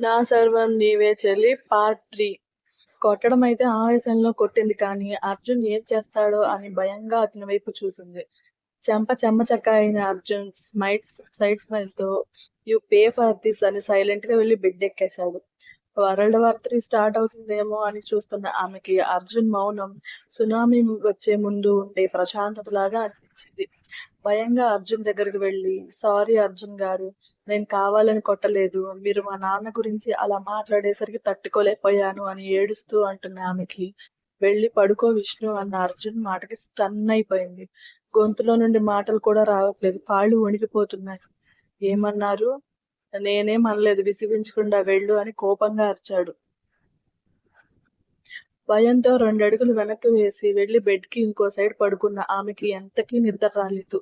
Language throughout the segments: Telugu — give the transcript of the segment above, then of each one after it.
నా సర్వం నీవే చెల్లి పార్ట్ త్రీ కొట్టడం అయితే ఆవేశంలో కొట్టింది కానీ అర్జున్ ఏం చేస్తాడో అని భయంగా అతని వైపు చూసింది. చెంప చెమ్మ చెక్క అయిన అర్జున్ స్మైట్స్ సైడ్ స్మైల్తో యు పే ఫర్ దిస్ అని సైలెంట్గా వెళ్ళి బెడ్ ఎక్కేశాడు. వరల్డ్ వార్ త్రీ స్టార్ట్ అవుతుందేమో అని చూస్తున్న ఆమెకి అర్జున్ మౌనం సునామీ వచ్చే ముందు ఉండే ప్రశాంతత లాగా అనిపించింది. భయంగా అర్జున్ దగ్గరికి వెళ్ళి సారీ అర్జున్ గారు నేను కావాలని కొట్టలేదు. మీరు మా నాన్న గురించి అలా మాట్లాడేసరికి తట్టుకోలేకపోయాను అని ఏడుస్తూ అంటున్న ఆమెకి. వెళ్ళి పడుకో విష్ణు అన్న అర్జున్ మాటకి స్టన్ అయిపోయింది. గొంతులో నుండి మాటలు కూడా రావట్లేదు. కాళ్ళు వణికిపోతున్నాయి. ఏమన్నారు? నేనేం అనలేదు. విసిగించకుండా వెళ్ళు అని కోపంగా అరిచాడు. భయంతో రెండడుగులు వెనక్కి వేసి వెళ్ళి బెడ్కి ఇంకో సైడ్ పడుకున్న ఆమెకి ఎంతకీ నిద్ర రాలేదు.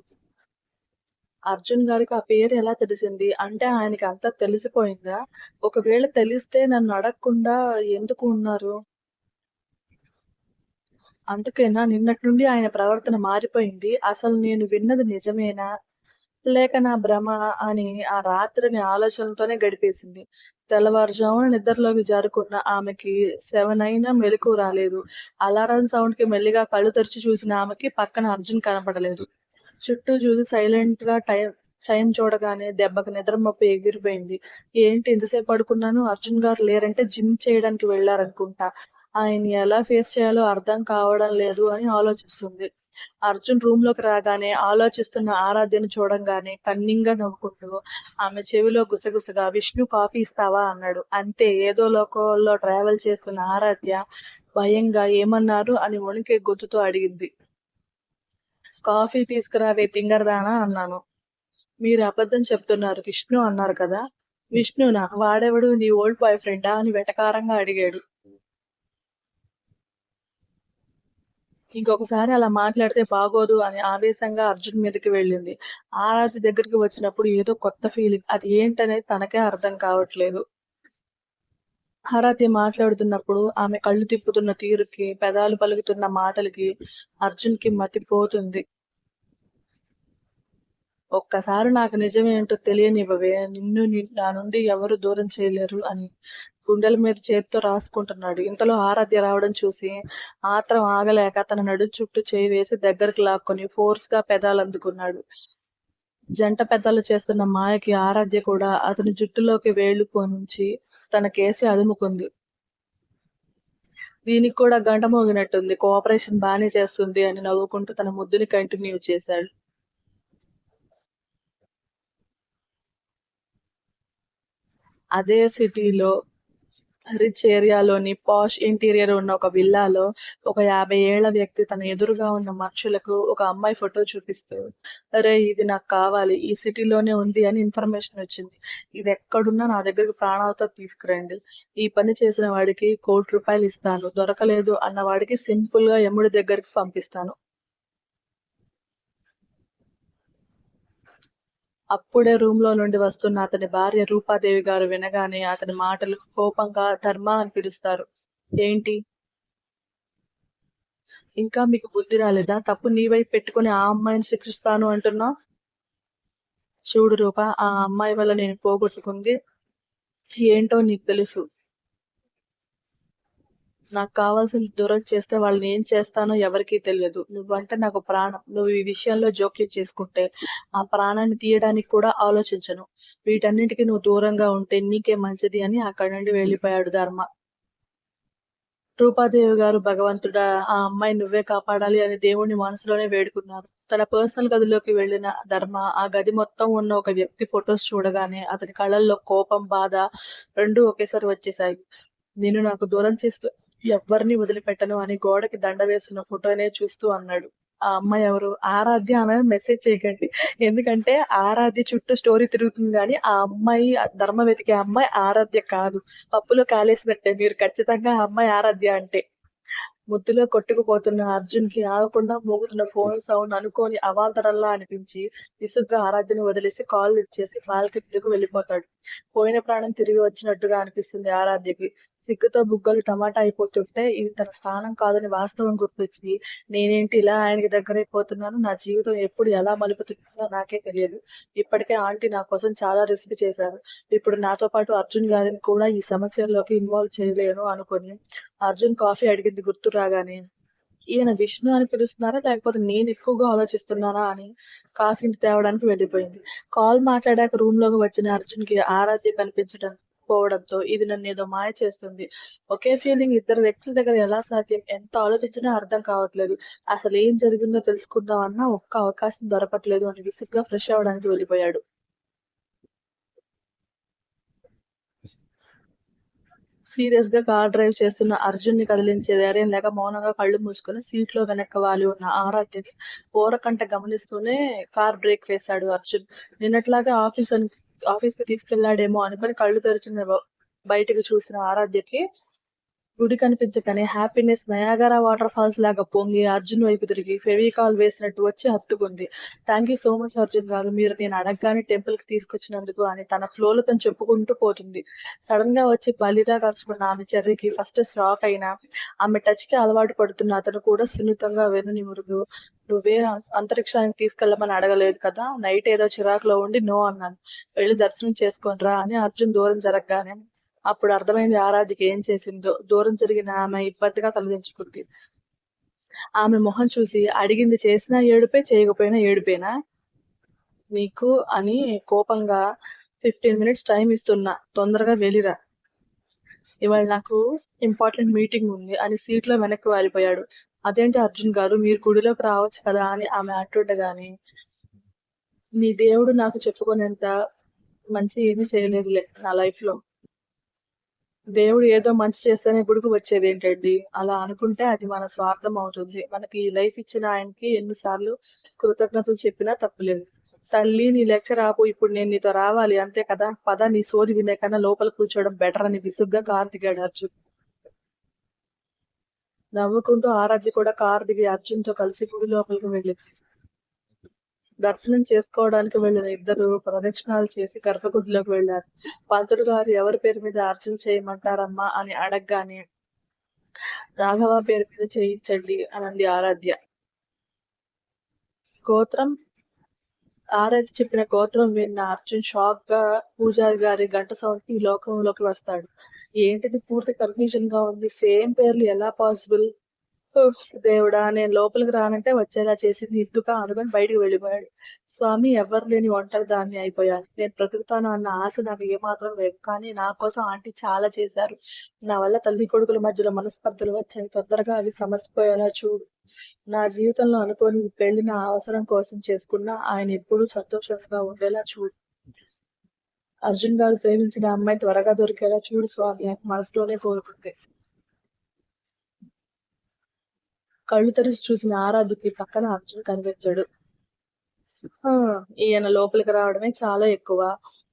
అర్జున్ గారికి ఆ పేరు ఎలా తెలిసింది? అంటే ఆయనకి అంతా తెలిసిపోయిందా? ఒకవేళ తెలిస్తే నన్ను అడగకుండా ఎందుకు ఉన్నారు? అందుకేనా? నిన్నటి నుండి ఆయన ప్రవర్తన మారిపోయింది. అసలు నేను విన్నది నిజమేనా? లేక నా భ్రమ అని ఆ రాత్రిని ఆలోచనతోనే గడిపేసింది. తెల్లవారుజామున నిద్రలోకి జారుకున్న ఆమెకి సెవెన్ అయినా మెలకు రాలేదు. అలారం సౌండ్కి మెల్లిగా కళ్ళు తెరిచి చూసిన ఆమెకి పక్కన అర్జున్ కనపడలేదు. చుట్టూ చూసి సైలెంట్గా టైం టైం చూడగానే దెబ్బకి నిద్ర మప్పు ఎగిరిపోయింది. ఏంటి ఇంతసేపు పడుకున్నాను? అర్జున్ గారు లేరంటే జిమ్ చేయడానికి వెళ్ళారనుకుంటా. ఆయన్ని ఎలా ఫేస్ చేయాలో అర్థం కావడం లేదు అని ఆలోచిస్తుంది. అర్జున్ రూమ్లోకి రాగానే ఆలోచిస్తున్న ఆరాధ్యను చూడంగానే కన్నింగ్గా నవ్వుకుంటూ ఆమె చెవిలో గుసగుసగా విష్ణు కాఫీ ఇస్తావా? అన్నాడు. అంతే ఏదో లోకంలో ట్రావెల్ చేస్తున్న ఆరాధ్య భయంగా ఏమన్నారు? అని వణికే గొంతుతో అడిగింది. కాఫీ తీసుకురావే తింగరదానా అన్నాను. మీరు అబద్ధం చెప్తున్నారు విష్ణు అన్నారు కదా. విష్ణునా వాడెవడు? నీ ఓల్డ్ బాయ్ ఫ్రెండా? అని వెటకారంగా అడిగాడు. ఇంకొకసారి అలా మాట్లాడితే బాగోదు అని ఆవేశంగా అర్జున్ మీదకి వెళ్ళింది. ఆరాధి దగ్గరికి వచ్చినప్పుడు ఏదో కొత్త ఫీలింగ్. అది ఏంటనేది తనకే అర్థం కావట్లేదు. ఆరాధ్య మాట్లాడుతున్నప్పుడు ఆమె కళ్ళు తిప్పుతున్న తీరుకి పెదాలు పలుకుతున్న మాటలకి అర్జున్కి మతిపోతుంది ఒక్కసారి నాకు నిజమేంటో తెలియనివ్వవే నిన్ను నా నుండి ఎవరు దూరం చేయలేరు అని గుండెల మీద చేత్తో రాసుకుంటున్నాడు. ఇంతలో ఆరాధ్య రావడం చూసి ఆత్రం ఆగలేక తన నడు చుట్టూ చేయి వేసి దగ్గరికి లాక్కొని ఫోర్స్గా పెదాలు అందుకున్నాడు. జంట పెదాలు చేస్తున్న మాయకి ఆరాధ్య కూడా అతని జుట్టులోకి వేళ్ళు పోనుంచి తన కేసి అదుముకుంది. దీనికి కూడా గంట మోగినట్టుంది. కోఆపరేషన్ బానే చేస్తుంది అని నవ్వుకుంటూ తన ముద్దుని కంటిన్యూ చేశాడు. అదే సిటీలో రిచ్ ఏరియాలోని పాష్ ఇంటీరియర్ ఉన్న ఒక విల్లాలో ఒక యాభై ఏళ్ళ వ్యక్తి తన ఎదురుగా ఉన్న మనుషులకు ఒక అమ్మాయి ఫోటో చూపిస్తూ అరే ఇది నాకు కావాలి ఈ సిటీలోనే ఉంది అని ఇన్ఫర్మేషన్ వచ్చింది. ఇది ఎక్కడున్నా నా దగ్గరికి ప్రాణాలతో తీసుకురండి. ఈ పని చేసిన వాడికి కోటి రూపాయలు ఇస్తాను. దొరకలేదు అన్న వాడికి సింపుల్గా యముడి దగ్గరికి పంపిస్తాను. అప్పుడే రూమ్లో నుండి వస్తున్న అతని భార్య రూపాదేవి గారు వినగానే అతని మాటలు కోపంగా ధర్మ అని పిలుస్తారు. ఏంటి? ఇంకా మీకు బుద్ధి రాలేదా? తప్పు నీ వైపు పెట్టుకుని ఆ అమ్మాయిని శిక్షిస్తాను అంటున్నా? చూడు రూప ఆ అమ్మాయి వల్ల నేను పోగొట్టుకుంది. ఏంటో నీకు తెలుసు. నాకు కావాల్సిన దూరం చేస్తే వాళ్ళని ఏం చేస్తానో ఎవరికీ తెలియదు. నువ్వంటే నాకు ప్రాణం. నువ్వు ఈ విషయంలో జోక్యం చేసుకుంటే ఆ ప్రాణాన్ని తీయడానికి కూడా ఆలోచించను. వీటన్నిటికీ నువ్వు దూరంగా ఉంటే నీకే మంచిది అని అక్కడి నుండి వెళ్ళిపోయాడు ధర్మ. రూపాదేవి గారు భగవంతుడా ఆ అమ్మాయి నువ్వే కాపాడాలి అని దేవుణ్ణి మనసులోనే వేడుకున్నారు. తన పర్సనల్ గదిలోకి వెళ్ళిన ధర్మ ఆ గది మొత్తం ఉన్న ఒక వ్యక్తి ఫొటోస్ చూడగానే అతని కళ్ళల్లో కోపం బాధ రెండూ ఒకేసారి వచ్చేసాయి నేను నాకు దూరం చేస్తే ఎవ్వరిని వదిలిపెట్టను అని గోడకి దండ వేసిన ఫోటోనే చూస్తూ అన్నాడు. ఆ అమ్మాయి ఎవరు? ఆరాధ్య అని మెసేజ్ చేయకండి. ఎందుకంటే ఆరాధ్య చుట్టూ స్టోరీ తిరుగుతుంది కానీ ఆ అమ్మాయి ధర్మ వెతికే అమ్మాయి ఆరాధ్య కాదు. పప్పులో కాలేసినట్టే. మీరు ఖచ్చితంగా ఆ అమ్మాయి ఆరాధ్య అంటే. ముద్దులో కొట్టుకుపోతున్న అర్జున్కి ఆగకుండా మోగుతున్న ఫోన్ సౌండ్ అనుకోని అవాంతరంలా అనిపించి విసుగ్గా ఆరాధ్యని వదిలేసి కాల్ లిఫ్ట్ చేసి బాల్కనీలోకి వెళ్ళిపోతాడు. పోయిన ప్రాణం తిరిగి వచ్చినట్టుగా అనిపిస్తుంది ఆరాధ్యకి. సిగ్గుతో బుగ్గలు టమాటా అయిపోతుంటే ఇది తన స్థానం కాదని వాస్తవం గుర్తొచ్చి నేనేంటి ఇలా ఆయనకి దగ్గరైపోతున్నాను నా జీవితం ఎప్పుడు ఎలా మలుపుతుందో నాకే తెలియదు. ఇప్పటికే ఆంటీ నా కోసం చాలా రిస్క్ చేశారు. ఇప్పుడు నాతో పాటు అర్జున్ గారిని కూడా ఈ సమస్యల్లోకి ఇన్వాల్వ్ చేయలేను అనుకుని అర్జున్ కాఫీ అడిగింది గుర్తు రాగానే ఈయన విష్ణు అని పిలుస్తున్నారా? లేకపోతే నేను ఎక్కువగా ఆలోచిస్తున్నానా అని కాఫీని తేవడానికి వెళ్ళిపోయింది. కాల్ మాట్లాడాక రూమ్లోకి వచ్చిన అర్జున్కి ఆరాధ్య కనిపించడం పోవడంతో ఇది నన్ను ఏదో మాయ చేస్తుంది. ఒకే ఫీలింగ్ ఇద్దరు వ్యక్తుల దగ్గర ఎలా సాధ్యం? ఎంత ఆలోచించినా అర్థం కావట్లేదు. అసలు ఏం జరిగిందో తెలుసుకుందాం అన్న ఒక్క అవకాశం దొరకట్లేదు అని విసుగ్గా ఫ్రెష్ అవ్వడానికి వెళ్ళిపోయాడు. సీరియస్గా కార్ డ్రైవ్ చేస్తున్న అర్జున్ని కదిలించే ధైర్యం లేక మౌనంగా కళ్ళు మూసుకుని సీట్లో వెనక్కి వాలి ఉన్న ఆరాధ్యని ఓరకంట గమనిస్తూనే కార్ బ్రేక్ వేశాడు అర్జున్. నిన్నట్లాగా ఆఫీస్ అని ఆఫీస్కి తీసుకెళ్ళాడేమో అనుకుని కళ్ళు తెరిచిన బయటకు చూసిన ఆరాధ్యకి గుడి కనిపించగానే హ్యాపీనెస్ నయాగరా వాటర్ ఫాల్స్ లాగా పొంగి అర్జున్ వైపు తిరిగి ఫెవికాల్ వేసినట్టు వచ్చి హత్తుకుంది. Thank you so much Arjun garu. మీరు నేను అడగగానే టెంపుల్కి తీసుకొచ్చినందుకు అని తన ఫ్లోలో తను చెప్పుకుంటూ పోతుంది. సడన్గా వచ్చి బలిగా కలుసుకున్న ఆమె చెర్రీకి ఫస్ట్ షాక్ అయినా ఆమె టచ్కి అలవాటు పడుతున్న అతను కూడా సున్నితంగా వెనుని మురుగు నువ్వే అంతరిక్షానికి తీసుకెళ్ళమని అడగలేదు కదా? నైట్ ఏదో చిరాకులో ఉండి నో అన్నాను. వెళ్ళి దర్శనం చేసుకొని రా అని అర్జున్ దూరం జరగగానే అప్పుడు అర్థమైంది ఆరాధ్యకి ఏం చేసిందో. దూరం జరిగిన ఆమె ఇబ్బందిగా తలదించుకుంది ఆమె మొహం చూసి అడిగింది చేసినా ఏడుపే చేయకపోయినా ఏడుపేనా? నీకు అని కోపంగా ఫిఫ్టీన్ మినిట్స్ టైం ఇస్తున్నా. తొందరగా వెళ్ళిరా. ఇవాళ నాకు ఇంపార్టెంట్ మీటింగ్ ఉంది అని సీట్లో వెనక్కి వాలిపోయాడు. అదేంటి అర్జున్ గారు? మీరు గుడిలోకి రావచ్చు కదా అని ఆమె అంటుండగాని నీ దేవుడు నాకు చెప్పుకునేంత మంచి ఏమీ చేయలేదులే నా లైఫ్లో దేవుడు ఏదో మంచి చేస్తేనే గుడికి వచ్చేది ఏంటండి? అలా అనుకుంటే అది మన స్వార్థం అవుతుంది. మనకి ఈ లైఫ్ ఇచ్చిన ఆయనకి ఎన్నిసార్లు కృతజ్ఞతలు చెప్పినా తప్పులేదు. తల్లి నీ లెక్చర్ ఆపు. ఇప్పుడు నేను నీతో రావాలి. అంతే కదా? పద నీ సోది వినే కన్నా లోపల కూర్చోవడం బెటర్ అని విసుగ్గా కారు దిగాడు అర్జున్. నవ్వుకుంటూ ఆరాధ్య కూడా కారు దిగి అర్జున్తో కలిసి గుడి లోపలికి వెళ్ళింది దర్శనం చేసుకోవడానికి వెళ్ళిన ఇద్దరు ప్రదక్షిణాలు చేసి గర్భగుడిలోకి వెళ్ళారు పంతుడు గారు ఎవరి పేరు మీద అర్చన చేయమంటారమ్మా అని అడగగానే రాఘవ పేరు మీద చేయించండి అనంది ఆరాధ్య. గోత్రం ఆరాధ్య చెప్పిన గోత్రం విన్న అర్జున్ షాక్గా పూజారి గారి గంట సౌండ్ ఈ లోకంలోకి వస్తాడు. ఏంటిది పూర్తి కన్ఫ్యూజన్గా ఉంది? సేమ్ పేర్లు ఎలా పాసిబుల్? దేవుడా నేను లోపలికి రానంటే వచ్చేలా చేసింది ఇద్దుగా అనుకుని బయటికి వెళ్ళిపోయాడు. స్వామి ఎవరు లేని ఒంటరి దాన్ని అయిపోయాను నేను ప్రకృతాను అన్న ఆశ నాకు ఏమాత్రం లేదు. కానీ నా కోసం ఆంటీ చాలా చేశారు. నా వల్ల తల్లి కొడుకుల మధ్యలో మనస్పర్ధలు వచ్చాయి. తొందరగా అవి సమసిపోయేలా చూడు. నా జీవితంలో అనుకోని పెళ్ళి నా అవసరం కోసం చేసుకున్నా ఆయన ఎప్పుడూ సంతోషంగా ఉండేలా చూడు. అర్జున్ గారు ప్రేమించిన అమ్మాయి త్వరగా దొరికేలా చూడు స్వామి. మనసులోనే కోరుకుంది. కళ్ళు తెరిచి చూసిన ఆరాధ్యకి పక్కన అర్జున్ కనిపించాడు. ఈయన లోపలికి రావడమే చాలా ఎక్కువ.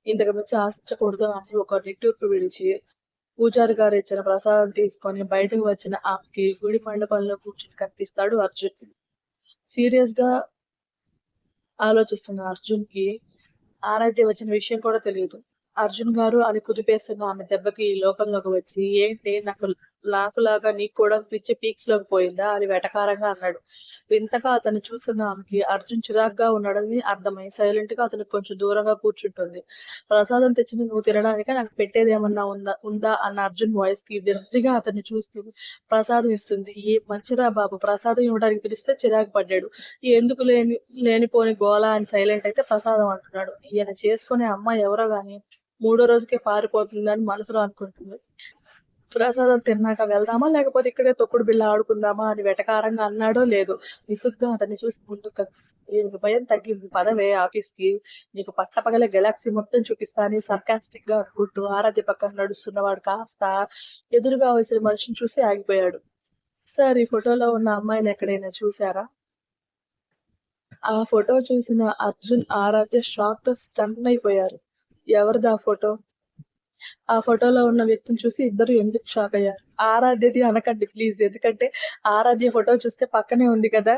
ఇంతకు మించి ఆశించకూడదు అని ఒక నిట్టూర్పు విడిచి పూజారి గారు ఇచ్చిన ప్రసాదం తీసుకొని బయటకు వచ్చిన ఆమెకి గుడి మండపంలో కూర్చుని కనిపిస్తాడు అర్జున్. సీరియస్గా ఆలోచిస్తున్న అర్జున్కి ఆరాధ్య వచ్చిన విషయం కూడా తెలియదు. అర్జున్ గారు అని కుదిపేస్తున్న ఆమె దెబ్బకి ఈ లోకంలోకి వచ్చి ఏంటి నాకు లాగా నీకు కూడా పిచ్చి పీక్స్లోకి పోయిందా? అని వెటకారంగా అన్నాడు. వింతగా అతను చూస్తున్న ఆమెకి అర్జున్ చిరాగ్గా ఉన్నాడని అర్థమై సైలెంట్గా అతనికి కొంచెం దూరంగా కూర్చుంటుంది. ప్రసాదం తెచ్చింది నువ్వు తినడానికి నాకు పెట్టేది ఏమన్నా ఉందా ఉందా అన్న అర్జున్ వాయిస్కి విర్రిగా అతన్ని చూస్తూ ప్రసాదం ఇస్తుంది. ఏ మంచిరా బాబు ప్రసాదం ఇవ్వడానికి పిలిస్తే చిరాకు పడ్డాడు. ఎందుకు లేని లేనిపోని గోల అని సైలెంట్ అయితే ప్రసాదం అంటున్నాడు. ఈయన చేసుకునే అమ్మాయి ఎవరో గాని మూడో రోజుకే పారిపోతుందని మనసులో అనుకుంటుంది. ప్రసాదం తిన్నాక వెళ్దామా లేకపోతే ఇక్కడే తొక్కుడు బిల్ల ఆడుకుందామా అని వెటకారంగా అన్నాడో లేదు విసుగ్గా అతన్ని చూసి ముందుకు భయం తగ్గింది పదవే ఆఫీస్కి నీకు పట్టపగల గెలాక్సీ మొత్తం చూపిస్తాని సర్కాస్టిక్గా అనుకుంటూ ఆరాధ్య పక్కన నడుస్తున్నవాడు కాస్త ఎదురుగా వచ్చిన మనిషిని చూసి ఆగిపోయాడు. సార్ ఈ ఫోటోలో ఉన్న అమ్మాయిని ఎక్కడైనా చూసారా ఆ ఫోటో చూసిన అర్జున్ ఆరాధ్య షాక్తో స్టన్ అయిపోయారు ఎవరిది ఆ ఫోటో? ఆ ఫోటోలో ఉన్న వ్యక్తిని చూసి ఇద్దరు ఎందుకు షాక్ అయ్యారు? ఆరాధ్యది అనకండి ప్లీజ్. ఎందుకంటే ఆరాధ్య ఫోటో చూస్తే పక్కనే ఉంది కదా.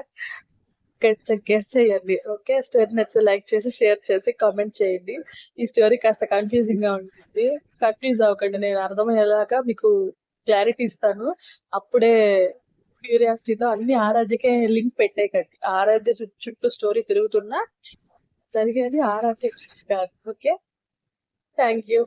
గెస్ చేయండి. ఓకే? స్టోరీ నచ్చితే లైక్ చేసి షేర్ చేసి కామెంట్ చేయండి. ఈ స్టోరీ కాస్త కన్ఫ్యూజింగ్గా ఉంటుంది. కన్ఫ్యూజ్ అవ్వకండి. నేను అర్థమయ్యేలాగా మీకు క్లారిటీ ఇస్తాను. అప్పుడే క్యూరియాసిటీతో అన్ని ఆరాధ్యకే లింక్ పెట్టేయకండి. ఆరాధ్య చుట్టూ స్టోరీ తిరుగుతున్నా జరిగేది ఆరాధ్య గురించి కాదు. ఓకే? Thank you.